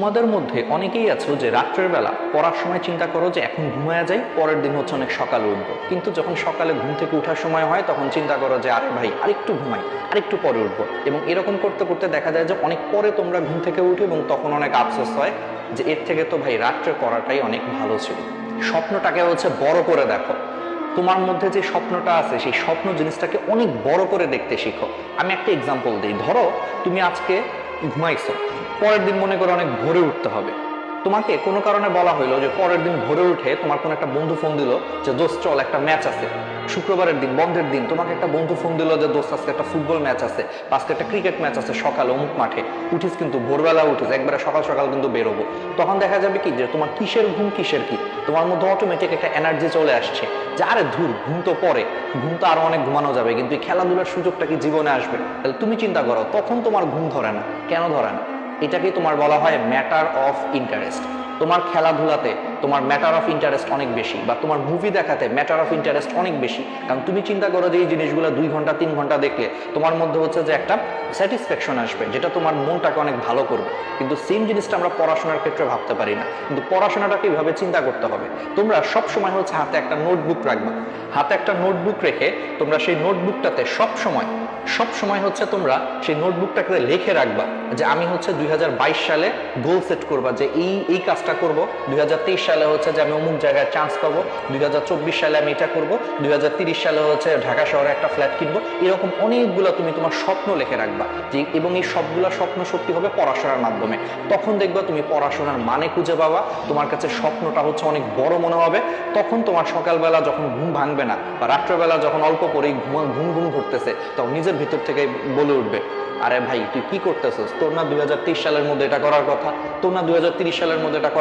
তোমাদের মধ্যে অনেকেই আছো যে রাত্রের বেলা পড়ার সময় চিন্তা করো যে এখন ঘুমায়া যাই, পরের দিন হচ্ছে অনেক সকালে উঠবো। কিন্তু যখন সকালে ঘুম থেকে উঠার সময় হয়, তখন চিন্তা করো যে আরে ভাই, আরেকটু ঘুমাই, আরেকটু পরে উঠবো। এবং এরকম করতে করতে দেখা যায় যে অনেক পরে তোমরা ঘুম থেকে উঠো এবং তখন অনেক আফসোস হয় যে এর থেকে তো ভাই রাত্রে পড়াটাই অনেক ভালো ছিল। স্বপ্নটাকে হচ্ছে বড় করে দেখো। তোমার মধ্যে যে স্বপ্নটা আছে, সেই স্বপ্ন জিনিসটাকে অনেক বড় করে দেখতে শিখো। আমি একটা এক্সাম্পল দিই। ধরো, তুমি আজকে ঘুমাইছো। পরের দিন মনে করে অনেক ভোরে উঠতে হবে। তোমাকে কোনো কারণে বলা হইল যে পরের দিন ভোরে উঠে তোমার কোনো একটা বন্ধু ফোন দিল যে, দোস্ত, চল একটা ম্যাচ আছে। শুক্রবারের দিন, বন্ধের দিন, তোমাকে একটা বন্ধু ফোন দিল যে, দোস্ত, আজকে একটা ফুটবল ম্যাচ আছে, আজকে একটা ক্রিকেট ম্যাচ আছে সকালে অমুক মাঠে। উঠিস কিন্তু, ভোরবেলা উঠিস, একবারে সকাল সকাল কিন্তু বেরোবো। তখন দেখা যাবে কি, যে তোমার কিসের ঘুম, কিসের কি? তোমার মধ্যে অটোমেটিক একটা এনার্জি চলে আসছে যে, আরে ধুর, ঘুম তো পরে। ঘুম তো আরও অনেক ঘুমানো যাবে, কিন্তু এই খেলাধুলার সুযোগটা কি জীবনে আসবে? তাহলে তুমি চিন্তা করো, তখন তোমার ঘুম ধরে না। কেন ধরে না? এটাকে তোমার বলা হয় ম্যাটার অফ ইন্টারেস্ট তোমার খেলাধুলাতে তোমার ম্যাটার অফ ইন্টারেস্ট অনেক বেশি বা তোমার মুভি দেখাতে ম্যাটার অফ ইন্টারেস্ট অনেক বেশি। কারণ তুমি চিন্তা করো যে এই জিনিসগুলো দুই ঘণ্টা, তিন ঘণ্টা দেখলে তোমার মধ্যে হচ্ছে যে একটা স্যাটিসফ্যাকশন আসবে, যেটা তোমার মনটাকে অনেক ভালো করবে। কিন্তু সেম জিনিসটা আমরা পড়াশোনার ক্ষেত্রে ভাবতে পারি না। কিন্তু পড়াশোনাটাকে এইভাবে চিন্তা করতে হবে। তোমরা সব সময় হচ্ছে হাতে একটা নোটবুক রাখবে। হাতে একটা নোটবুক রেখে তোমরা সেই নোটবুকটাতে সব সময় সব সময় হচ্ছে তোমরা সেই নোটবুকটাকে লিখে রাখবা যে আমি হচ্ছে দুই হাজার বাইশ সালে গোল সেট করবা যে এই এই কাজটা করব। দুই সালে হচ্ছে যে আমি অমুক জায়গায় চান্স পাবো। দুই সালে আমি এটা করব। দুই সালে হচ্ছে ঢাকা শহরে একটা ফ্ল্যাট কিনবো। এরকম অনেকগুলো তুমি তোমার স্বপ্ন লিখে রাখবা যে, এবং এই সবগুলা স্বপ্ন সত্যি হবে পড়াশোনার মাধ্যমে। তখন দেখবা তুমি পড়াশোনার মানে খুঁজে পাবা। তোমার কাছে স্বপ্নটা হচ্ছে অনেক বড় মনে হবে। তখন তোমার সকালবেলা যখন ঘুম ভাঙবে না বা রাত্রেবেলা যখন অল্প করেই ঘুম ঘুম ঘুম ধরতেছে তখন নিজের ভিতর থেকে বলে উঠবে, আরে ভাই, তুই কি করতেছিস? তোর না দুই হাজার তেইশ সালের মধ্যে এটা করার কথা। তোর না দুই সালের মধ্যে এটা